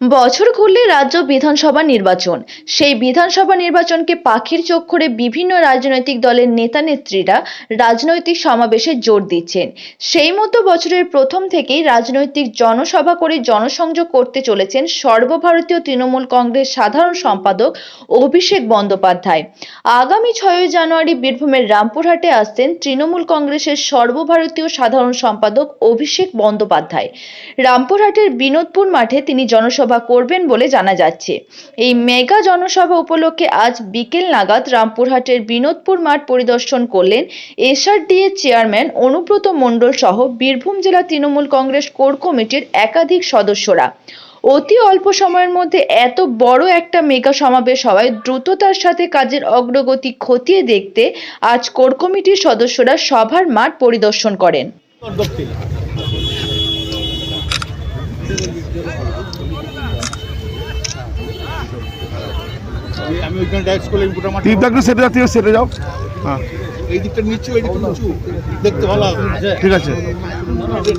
বছর ঘুরলে রাজ্য বিধানসভা নির্বাচন। সেই বিধানসভা নির্বাচনকে পাখির চোখ করে বিভিন্ন রাজনৈতিক দলের নেতা নেত্রীরা রাজনৈতিক সমাবেশে জোর দিচ্ছেন। সেই মতো বছরের প্রথম থেকেই রাজনৈতিক জনসভা করে জনসংযোগ করতে চলেছেন সর্বভারতীয় তৃণমূল কংগ্রেস সাধারণ সম্পাদক অভিষেক বন্দ্যোপাধ্যায়। আগামী ছয়ই জানুয়ারি বীরভূমের রামপুরহাটে আসছেন তৃণমূল কংগ্রেসের সর্বভারতীয় সাধারণ সম্পাদক অভিষেক বন্দ্যোপাধ্যায়। রামপুরহাটের বিনোদপুর মাঠে তিনি জনসভা করবেন বলে জানা যাচ্ছে। এই মেগা জনসভা উপলক্ষে আজ বিকেল নাগাদ রামপুরহাটের বিনোদপুর মাঠ পরিদর্শন করলেন এসআরডিএ চেয়ারম্যান অনুব্রত মণ্ডল সহ বীরভূম জেলা তৃণমূল কংগ্রেস কোর কমিটির একাধিক সদস্যরা। অতি অল্প সময়ের মধ্যে এত বড় একটা মেগা সমাবেশ হওয়ায় দ্রুততার সাথে কাজের অগ্রগতি খতিয়ে দেখতে আজ কোর কমিটির সদস্যরা সভার মাঠ পরিদর্শন করেন। আমি ওইখানে ডাইরেক্ট করলে ইনপুট আমার টিপ একটু সেটে যাও সেটে যাও। হ্যাঁ। এই দিকটা নিচু এই দিকটা নিচু। দেখতে ভালো হবে। ঠিক আছে।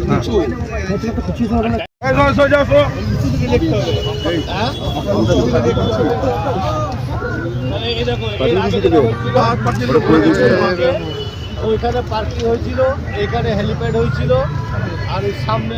নিচু হবে হ্যাঁ। ওইখানে পার্কিং হয়েছিল এখানে হেলিপ্যাড হয়েছিল আর সামনে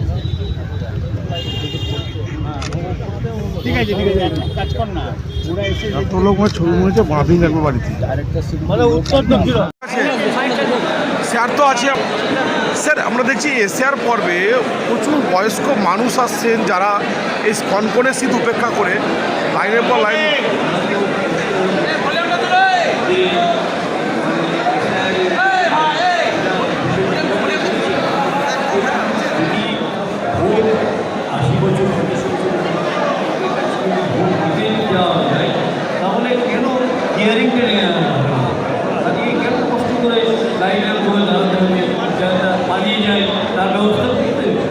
ঠিক আছে ঠিক আছে কাজ কর না। এত লোক মানে ছবি মনে হচ্ছে বাঁধি লাগবে বাড়িতে। মানে উত্তর দক্ষিণ স্যার তো আছে স্যার আমরা দেখছি এশিয়ার পর্বে প্রচুর বয়স্ক মানুষ আসছেন যারা এই কনকনে শীত উপেক্ষা করে। লাইনের পর লাইন তাহলে কেন হিয়ারিংটা নিয়ে আনা হবে? আজকে কেন কষ্ট করে লাইনের উপরে দাঁড়াতে হবে যারা পালিয়ে যায় তার ব্যবস্থা করতে হবে।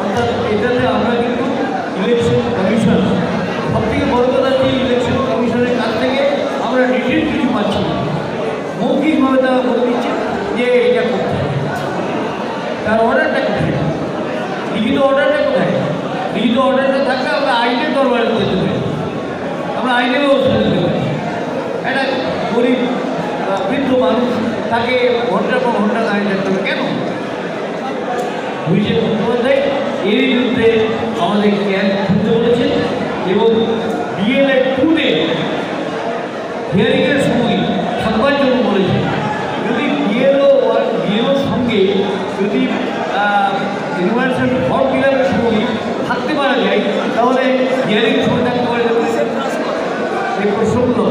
অর্থাৎ এটাতে আমরা কিন্তু ইলেকশন কমিশন সব থেকে বড় কথা হচ্ছে ইলেকশন কমিশনের কাছ থেকে আমরা ডিটেল কিছু পাচ্ছি না মৌখিকভাবে তারা বলে দিচ্ছে যে এটা করতে হবে তার অর্ডারটা কোথায় লিখিত অর্ডারটা কোথায় লিখিত অর্ডারটা থাকলে আমরা আইনের দরবারে করতে পারি আমরা আইনে ব্যবস্থা নিতে পারি একটা গরিব আহ, বৃদ্ধ মানুষ তাকে ঘণ্টার পর ঘণ্টা দাঁড়িয়ে থাকতে হবে। কেন? অভিষেক বন্দ্যোপাধ্যায় এর বিরুদ্ধে আমাদের ক্যাম্প খুলতে বলেছেন এবং বিএলএ টুতে হিয়ারিংয়ের সময় থাকবার জন্য বলেছেন যদি বিএলও বিএলওর সঙ্গে যদি ইউনিভার্সাল ফর্ম ফিল আপের সময় থাকতে পারা যায়, তাহলে হিয়ারিং সময় থাকতে পারে এই প্রশ্নগুলো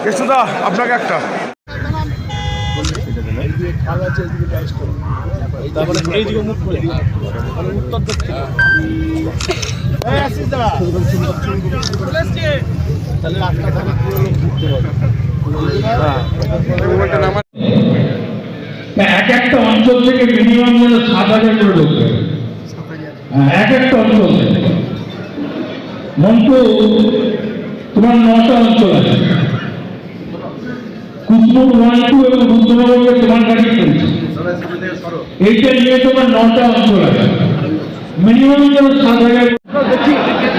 কেষ্টদা আপনাকে একটা তারপরে এই দিকে মুখ করে মানে উত্তর দক্ষিণ এই আসিস দা তাহলে রাস্তাঘাটে পুরো লোক ঘুরতে হবে এক একটা অঞ্চল থেকে মিনিমাম যেন সাত হাজার করে লোক হ্যাঁ, এক একটা অঞ্চল মন্টু তোমার নটা অঞ্চল আছে। নিয়ে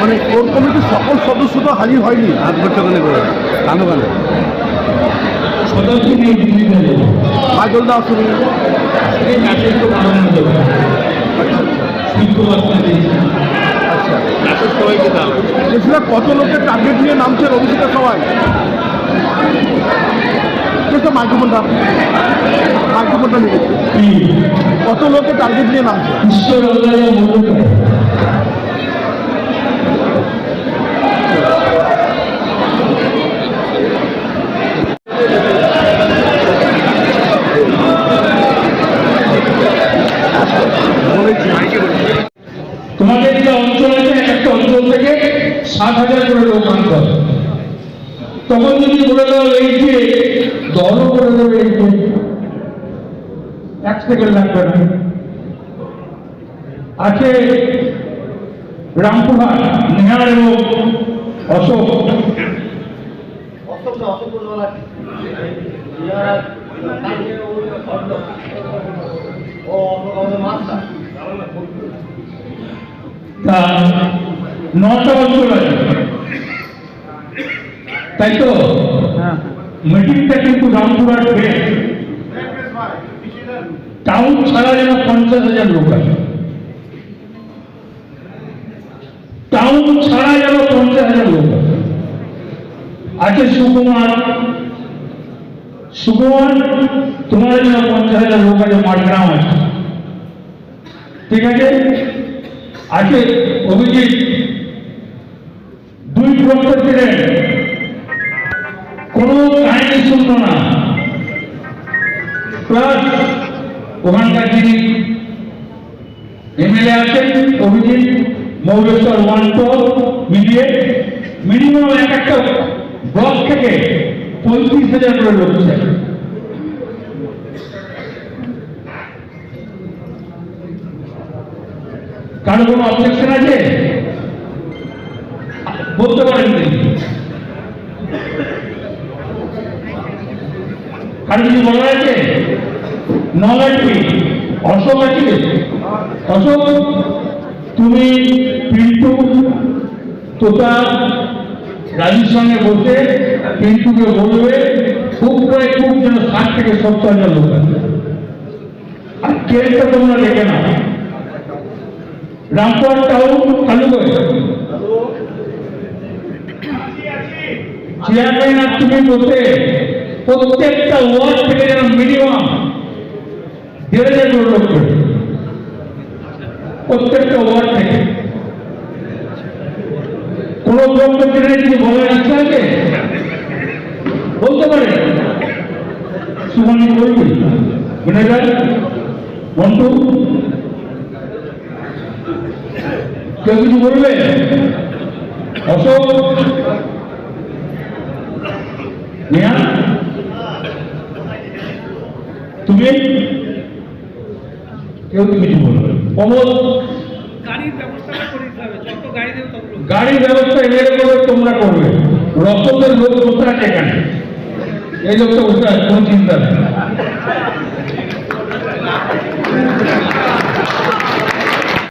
মানে কোর কমিটির সকল সদস্য তো হাজির হয়নি হাত করতে গেলে কেন সদস্য নিয়ে দিল্লিতে কাজল দা আসুন এই ম্যাসেজ তো বানানো যাবে শুক্রবার দিয়েছি সবাইকে দাও বলছিলাম কত লোকের টার্গেট নিয়ে নামছে অভিষেকের সবাই তো মাইক্রোফোনটা মাইক্রোফোনটা নিয়ে। কত লোকের টার্গেট নিয়ে নামছে? তোমাদের যে অঞ্চল আছে একটা অঞ্চল থেকে সাত হাজার করে লোক আনতে হবে। তখন যদি বলে দাও এই যে দলও করে দেবে এই যে এক সেকেন্ড লাগবে না আছে রামপুরহাট নেহার এবং অশোক। তা নটা অঞ্চল আছে। তাই তো মিটিংটা কিন্তু রামপুরহাট বেশ টাউন ছাড়া যেন পঞ্চাশ হাজার লোক আছে টাউন ছাড়া যেন পঞ্চাশ হাজার লোক আছে আছে সুকুমার। সুকুমার তোমার যেন পঞ্চাশ হাজার লোক আছে মাঠগ্রাম আছে। ঠিক আছে? আছে অভিজিৎ দুই প্রক্টর না প্লাস ওখানকার যিনি এমএলএ আছেন, অভিজিৎ মৌলেশ্বর ওয়ান টু মিলিয়ে মিনিমাম এক একটা ব্লক থেকে পঁয়ত্রিশ হাজার করে লোক কারও কোনো অবজেকশন আছে? বলতে পারেন কারও কিছু বলার আছে? নলাটি অশোক আছে অশোক তুমি পিন্টু তোতা রাজুর সঙ্গে বসে পিন্টুকে বলবে খুব প্রায় খুব যেন ষাট থেকে সত্তর হাজার লোক আছে। আর কেসটা তোমরা দেখে নাও। রামপুর টাউন চালু করে। চেয়ারম্যান আর তুমি বসে প্রত্যেকটা ওয়ার্ড থেকে যেন মিনিমাম দেড় হাজার করে লোক প্রত্যেকটা ওয়ার্ড থেকে। কোন কর্মচারীর কিছু বলার ইচ্ছা আছে? বলতে পারে। সুমনি বলবি। ম্যানেজার মন্টু কেউ কিছু বলবে? অশোক। নেহা তুমি? কেউ তুমি কিছু বলবে কমল গাড়ির ব্যবস্থা এর করে তোমরা করবে। রসদের লোক কোথায় এখানে। এই লোকটা কোথায় কোনো চিন্তা নেই।